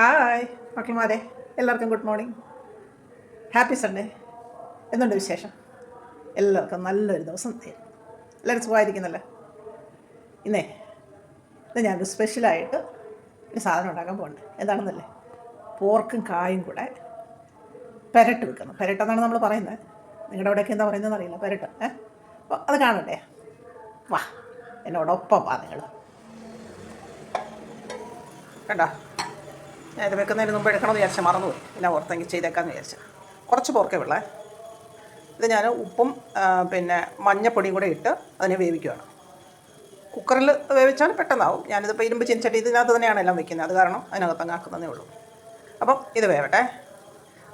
Hi. മക്കളുമാരെ എല്ലാവർക്കും good morning. Happy Sunday. എന്തുണ്ട് വിശേഷം? എല്ലാവർക്കും നല്ലൊരു ദിവസം തരും. എല്ലാവരും സുഖമായിരിക്കുന്നല്ലോ? ഇന്നേ ഇത് ഞാനൊരു സ്പെഷ്യലായിട്ട് ഒരു സാധനം ഉണ്ടാക്കാൻ പോകുന്നുണ്ട് എന്താണെന്നല്ലേ? പോർക്കും കായും കൂടെ പെരട്ട് വെക്കുന്നു. പെരട്ടെന്നാണ് നമ്മൾ പറയുന്നത്. നിങ്ങളുടെ അവിടെയൊക്കെ എന്താ പറയുന്നതെന്ന് അറിയില്ല. പെരട്ട്. ഏ? അപ്പോൾ അത് കാണണ്ടേ? വാ എന്നോടൊപ്പം വാ നിങ്ങൾ. കണ്ടോ? ഇത് വെക്കുന്നതിന് മുമ്പ് എടുക്കണമെന്ന് വിചാരിച്ചാൽ മറന്നുപോയി പിന്നെ ഓർത്തെങ്കിൽ ചെയ്തേക്കാമെന്ന് വിചാരിച്ചാൽ കുറച്ച് പോർക്കേ ഉള്ളേ. ഇത് ഞാൻ ഉപ്പും പിന്നെ മഞ്ഞപ്പൊടിയും കൂടെ ഇട്ട് അതിനെ വേവിക്കുകയാണ് കുക്കറിൽ വേവിച്ചാൽ പെട്ടെന്നാവും. ഞാനിതിപ്പോൾ ഇരുമ്പ് ചിൻചട്ടി ഇതിനകത്ത് തന്നെയാണ് എല്ലാം വെക്കുന്നത്. അത് കാരണം അതിനകത്ത് അങ്ങാക്കുന്നതേ ഉള്ളൂ. അപ്പം ഇത് വേവട്ടെ.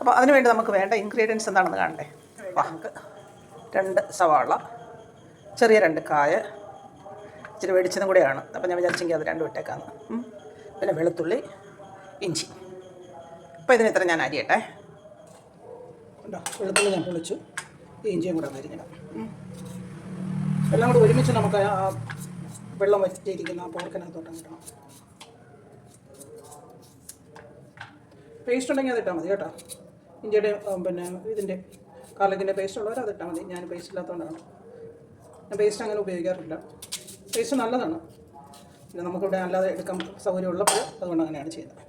അപ്പോൾ അതിനുവേണ്ടി നമുക്ക് വേണ്ട ഇൻഗ്രീഡിയൻസ് എന്താണെന്ന് കാണണ്ടേ? വാ, നമുക്ക് രണ്ട് സവാള ചെറിയ രണ്ട് കായ ഇച്ചിരി വെടിച്ചതും കൂടെയാണ്. അപ്പോൾ ഞാൻ വിചാരിച്ചെങ്കിൽ അത് രണ്ട് ഇട്ടേക്കാന്ന്. പിന്നെ വെളുത്തുള്ളി ഇഞ്ചി. അപ്പോൾ ഇതിന് ഇത്ര ഞാൻ അരിയട്ടെ. ഉണ്ടോ ഞാൻ പൊളിച്ചു. ഈ ഇഞ്ചിയും കൂടെ അരിഞ്ഞിടാം. എല്ലാം കൂടെ ഒരുമിച്ച് നമുക്ക് ആ വെള്ളം വറ്റിയിരിക്കുന്ന ആ പോർക്കിനകത്തോട്ട് കിട്ടണം പേസ്റ്റ് ഉണ്ടെങ്കിൽ അത് ഇട്ടാൽ മതി കേട്ടോ. ഇഞ്ചിയുടെ പിന്നെ ഇതിന്റെ കാർലിക്കിന്റെ പേസ്റ്റ് ഉള്ളവർ അത് ഇട്ടാൽ മതി. ഞാൻ പേസ്റ്റ് ഇല്ലാത്തതുകൊണ്ടാണ് ഞാൻ പേസ്റ്റ് അങ്ങനെ ഉപയോഗിക്കാറില്ല. പേസ്റ്റ് നല്ലതാണ്. പിന്നെ നമുക്കിവിടെ അല്ലാതെ എടുക്കാൻ സൗകര്യം ഉള്ളപ്പോൾ അതുകൊണ്ട് അങ്ങനെയാണ് ചെയ്യുന്നത്.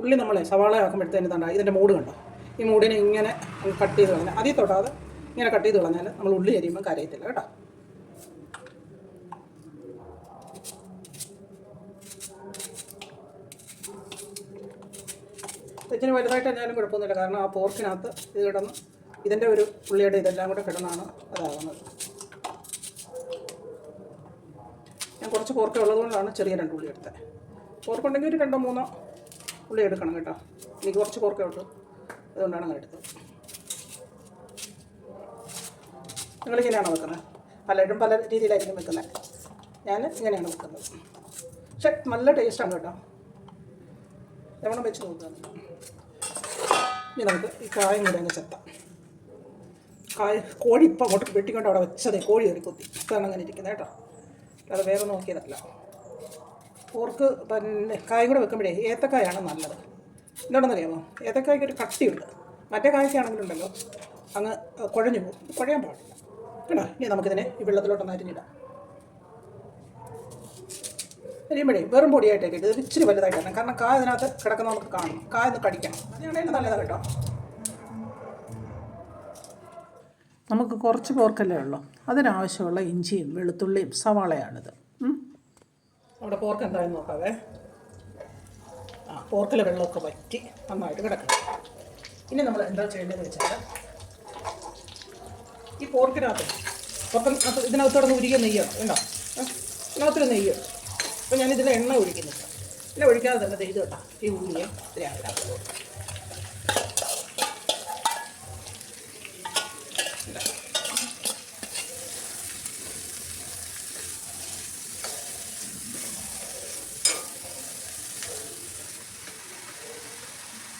ഉള്ളി നമ്മളെ സവാള ആക്കുമ്പോഴത്തേന് തണ്ട ഇതിന്റെ മൂട് കണ്ടോ? ഈ മൂടിനെ ഇങ്ങനെ കട്ട് ചെയ്ത് കളഞ്ഞാൽ അതിൽ തൊട്ടാതെ ഇങ്ങനെ കട്ട് ചെയ്ത് കളഞ്ഞാൽ നമ്മൾ ഉള്ളി അരിയുമ്പോൾ കരയത്തില്ല കേട്ടോ. ഇച്ചിരി വലുതായിട്ട് എന്നാലും കുഴപ്പമൊന്നുമില്ല. കാരണം ആ പോർക്കിനകത്ത് ഇത് കിടന്ന് ഇതിന്റെ ഒരു ഉള്ളിയുടെ ഇതെല്ലാം കൂടെ കിടന്നാണ് അതാകുന്നത് ഞാൻ കുറച്ച് പോർക്ക് ഉള്ളതുകൊണ്ടാണ് ചെറിയ രണ്ട് ഉള്ളി എടുത്തത്. പോർക്കുണ്ടെങ്കിൽ ഒരു രണ്ടോ മൂന്നോ ഉള്ളി എടുക്കണം കേട്ടോ. എനിക്ക് കുറച്ച് കുറക്കേ ഉള്ളൂ. അതുകൊണ്ടാണ് അങ്ങനെ എടുത്തത്. നിങ്ങൾ ഇങ്ങനെയാണോ വെക്കുന്നത് പലരും പല രീതിയിലായിരിക്കും വെക്കുന്നത്. ഞാൻ ഇങ്ങനെയാണ് വെക്കുന്നത്. പക്ഷെ നല്ല ടേസ്റ്റാണ് കേട്ടോ. എവണം വെച്ച് നോക്കുക ഇനി നമുക്ക് ഈ കായം കൂടെ അങ്ങ് ചെത്താം കായ കോഴി ഇപ്പം അങ്ങോട്ട് വെട്ടിക്കൊണ്ട് അവിടെ വെച്ചതേ കോഴി കയറി കുത്തി. ഇതാണ് അങ്ങനെ ഇരിക്കുന്നത് കേട്ടോ. അത് വേറെ നോക്കിയതല്ല. പോർക്ക് പിന്നെ കായ് കൂടെ വെക്കുമ്പോഴേ ഏത്തക്കായാണ് നല്ലത്. എന്താണെന്നറിയാമോ? ഏത്തക്കായ്ക്ക് ഒരു കട്ടിയുണ്ട്. മറ്റേ കായ്ക്കാണെങ്കിലുണ്ടല്ലോ അങ്ങ് കുഴഞ്ഞു പോകും. കുഴയാൻ പാടില്ല. കേട്ടോ? ഇനി നമുക്കിതിനെ ഈ വെള്ളത്തിലോട്ടൊന്ന് അരിഞ്ഞിടാം അരിയുമ്പോഴേ വെറും പൊടിയായിട്ടേക്ക് ഇത് ഇച്ചിരി വലുതായിട്ട് തന്നെ കാരണം കായ ഇതിനകത്ത് കിടക്കുന്ന നമുക്ക് കാണും. കായ ഒന്ന് കടിക്കണം. അതിനാണെങ്കിൽ നല്ലതാണ് കേട്ടോ. നമുക്ക് കുറച്ച് പോർക്കല്ലേ ഉള്ളൂ. അതിനാവശ്യമുള്ള ഇഞ്ചിയും വെളുത്തുള്ളിയും സവാളയാണിത്. അവിടെ പോർക്ക് എന്തായാലും നോക്കാവേ. ആ പോർക്കിലെ വെള്ളമൊക്കെ വറ്റി നന്നായിട്ട് കിടക്കണം. ഇനി നമ്മൾ എന്താ ചെയ്യേണ്ടതെന്ന് വെച്ചാൽ ഈ പോർക്കിനകത്ത് പുറത്ത് ഇതിനകത്തോടെ ഉരുകിയ നെയ്യോ ഉണ്ടോ ഏ? ഇതിനകത്തൊരു നെയ്യോ. അപ്പോൾ ഞാനിതിൽ എണ്ണ ഒഴിക്കുന്നില്ല എണ്ണ ഒഴിക്കാതെ തന്നെ ഇത് കേട്ടോ ഈ ഉള്ളിയെ ഇതിനകത്ത്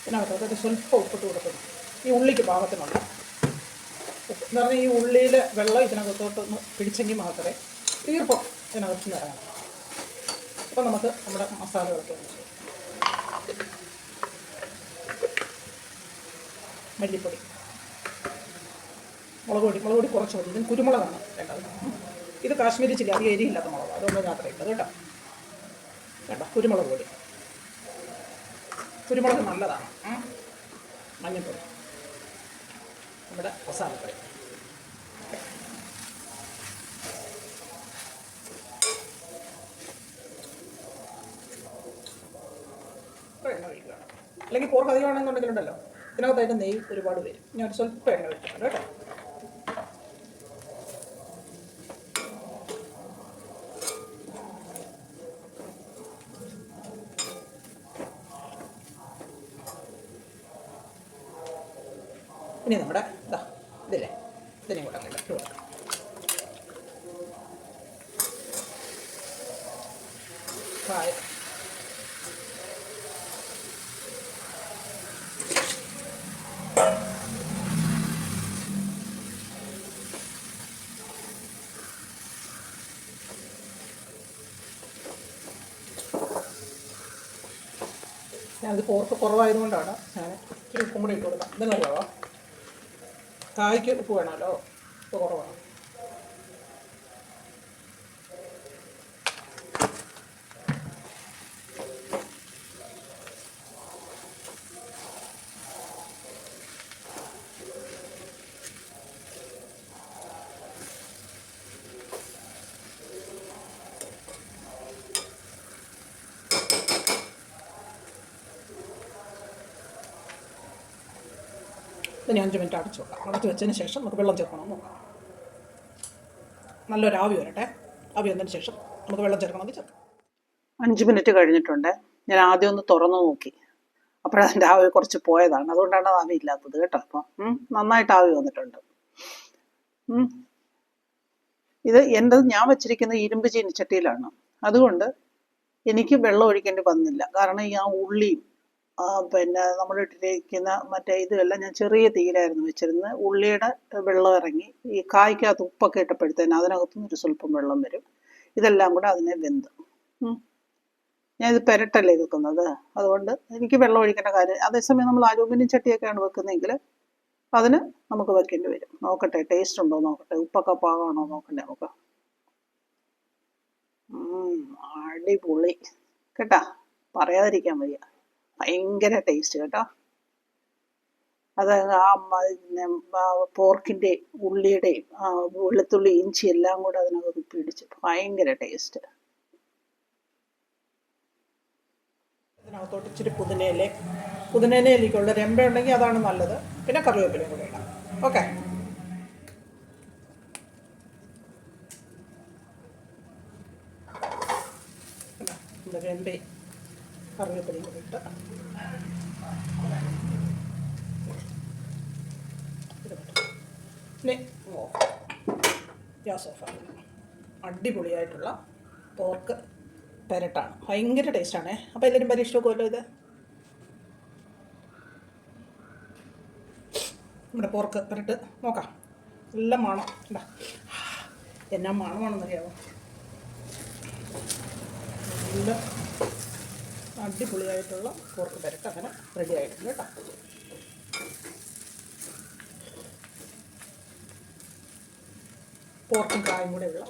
ഇതിനകത്ത് അതൊരു സ്വല്പം ഉപ്പിട്ട് കൊടുക്കുന്നു. ഈ ഉള്ളിക്ക് പാകത്തിനുള്ള ഉപ്പ്. എന്ന് പറഞ്ഞാൽ ഈ ഉള്ളിയിലെ വെള്ളം ഇതിനകത്തോട്ടൊന്ന് പിടിച്ചെങ്കിൽ മാത്രമേ ഈർപ്പം ഇതിനകത്ത് നിന്ന് ഇറങ്ങണം അപ്പോൾ നമുക്ക് നമ്മുടെ മസാലകളൊക്കെ. മല്ലിപ്പൊടി. മുളക് പൊടി. മുളക് പൊടി കുറച്ച് മതി. ഇതിന് കുരുമുളകാണ് വേണ്ടത്. ഇത് കാശ്മീരി ചില്ലി. അധികം എരിയില്ലാത്ത മുളക്. അതുകൊണ്ട് മാത്രമേ ഇട്ടത് കേട്ടോ. കേട്ടോ കുരുമുളക് പൊടി. കുരുമുളക് നല്ലതാണ്. മഞ്ഞപ്പൊടി നമ്മുടെ മസാലപ്പൊടി. അല്ലെങ്കിൽ പോർക്ക് അധികമാണെന്നുണ്ടെങ്കിലുണ്ടല്ലോ ഇതിനകത്തായിട്ട് നെയ്യ് ഒരുപാട് വരും. ഞാൻ സ്വല്പം എണ്ണ ഒഴിച്ചിട്ടുണ്ട് കേട്ടോ. ഇനി നമ്മുടെ ഇതാ ഇതല്ലേ? ഇതിനെയും കൂടെ അങ്ങോട്ട് ഇട്ട് കൊടുക്കാം. കായ ഞാനത് പോർക്ക് കുറവായതുകൊണ്ടാണ് ഞാൻ ഇച്ചിരി ഉപ്പും കൂടി ഇട്ട് കൊടുക്കാം ഇതെന്നല്ലോ ഉപ്പ് വേണമല്ലോ ഉപ്പ് കുറവാണ്. ഇനി അഞ്ച് മിനിറ്റ് അടച്ചു വെക്കാം. അടച്ചു വെച്ചതിന് ശേഷം നമുക്ക് വെള്ളം ചേർക്കണം നോക്കാം. നല്ലൊരു ആവി വരട്ടെ. ആവി വന്നതിന് ശേഷം നമുക്ക് വെള്ളം ചേർക്കണമെങ്കിൽ ചേർക്കാം അഞ്ച് മിനിറ്റ് കഴിഞ്ഞിട്ടുണ്ട്. ഞാൻ ആദ്യം ഒന്ന് തുറന്നു നോക്കി. അപ്പോഴതിന്റെ ആവി കുറച്ച് പോയതാണ്. അതുകൊണ്ടാണ് ആവി ഇല്ലാത്തത് കേട്ടോ അപ്പം. നന്നായിട്ട് ആവി വന്നിട്ടുണ്ട്. ഇത് എന്റെ ഞാൻ വെച്ചിരിക്കുന്ന ഇരുമ്പ് ചീനിച്ചട്ടിയിലാണ്. അതുകൊണ്ട് എനിക്ക് വെള്ളം ഒഴിക്കേണ്ടി വന്നില്ല. കാരണം ഈ ആ ഉള്ളിയും പിന്നെ നമ്മൾ ഇട്ടിരിക്കുന്ന മറ്റേ ഇതുമെല്ലാം ഞാൻ ചെറിയ തീയിലായിരുന്നു വെച്ചിരുന്നത്. ഉള്ളിയുടെ വെള്ളം ഇറങ്ങി ഈ കായ്ക്കകത്ത് ഉപ്പൊക്കെ ഇട്ടപ്പോഴത്തേന് അതിനകത്തുനിന്ന് ഒരു സ്വല്പം വെള്ളം വരും. ഇതെല്ലാം കൂടെ അതിനെ വെന്ത്. ഞാൻ ഇത് പെരട്ടല്ലേ വെക്കുന്നത്? അതുകൊണ്ട് എനിക്ക് വെള്ളം ഒഴിക്കേണ്ട കാര്യം അതേസമയം നമ്മൾ അലൂമിനിയം ചട്ടിയൊക്കെയാണ് വെക്കുന്നതെങ്കിൽ അതിന് നമുക്ക് വെക്കേണ്ടി വരും. നോക്കട്ടെ ടേസ്റ്റ് ഉണ്ടോ നോക്കട്ടെ ഉപ്പൊക്കെ പാകമാണോ നോക്കണ്ടേ നമുക്ക്. അടിപൊളി. കേട്ടാ പറയാതിരിക്കാൻ വയ്യ. ഭയങ്കര ടേസ്റ്റ് കേട്ടോ. അത് ആ പോർക്കിന്റെ ഉള്ളിയുടെയും വെളുത്തുള്ളി ഇഞ്ചി എല്ലാം കൂടെ അതിനകത്ത് പിടിച്ച് ഭയങ്കര ടേസ്റ്റ് അതിനകത്തോട്ട് ഇച്ചിരി പുതിനയില പുതിനയിലേക്കുള്ള രമ്പ ഉണ്ടെങ്കിൽ അതാണ് നല്ലത്. പിന്നെ കറിവേപ്പിലയും കൂടെ ഇടാം. ഓക്കെ നമ്മുടെ രമ്പയും കറിവേപ്പിലയും അടിപൊളിയായിട്ടുള്ള പോർക്ക് പെരട്ടാണ്. ഭയങ്കര ടേസ്റ്റാണേ. അപ്പോൾ എല്ലാവരും പരീക്ഷ നോക്കുമല്ലോ ഇത്. നമ്മുടെ പോർക്ക് പെരട്ട് നോക്കാം. നല്ല മണം. എന്നാ മണമാണെന്നറിയാമോ നല്ല അടിപൊളിയായിട്ടുള്ള പോർക്ക് പെരക്ക് അങ്ങനെ റെഡി ആയിട്ടുണ്ട് കേട്ടോ. പോർക്കും കായും കൂടെ ഉള്ള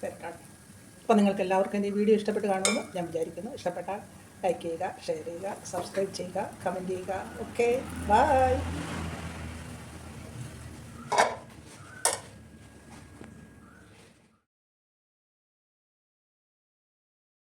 പെരട്ടാണ്. അപ്പോൾ നിങ്ങൾക്ക് എല്ലാവർക്കും എന്റെ വീഡിയോ ഇഷ്ടപ്പെട്ട് കാണുമെന്ന് ഞാൻ വിചാരിക്കുന്നു. ഇഷ്ടപ്പെട്ടാൽ ലൈക്ക് ചെയ്യുക ഷെയർ ചെയ്യുക സബ്സ്ക്രൈബ് ചെയ്യുക കമന്റ് ചെയ്യുക. Okay bye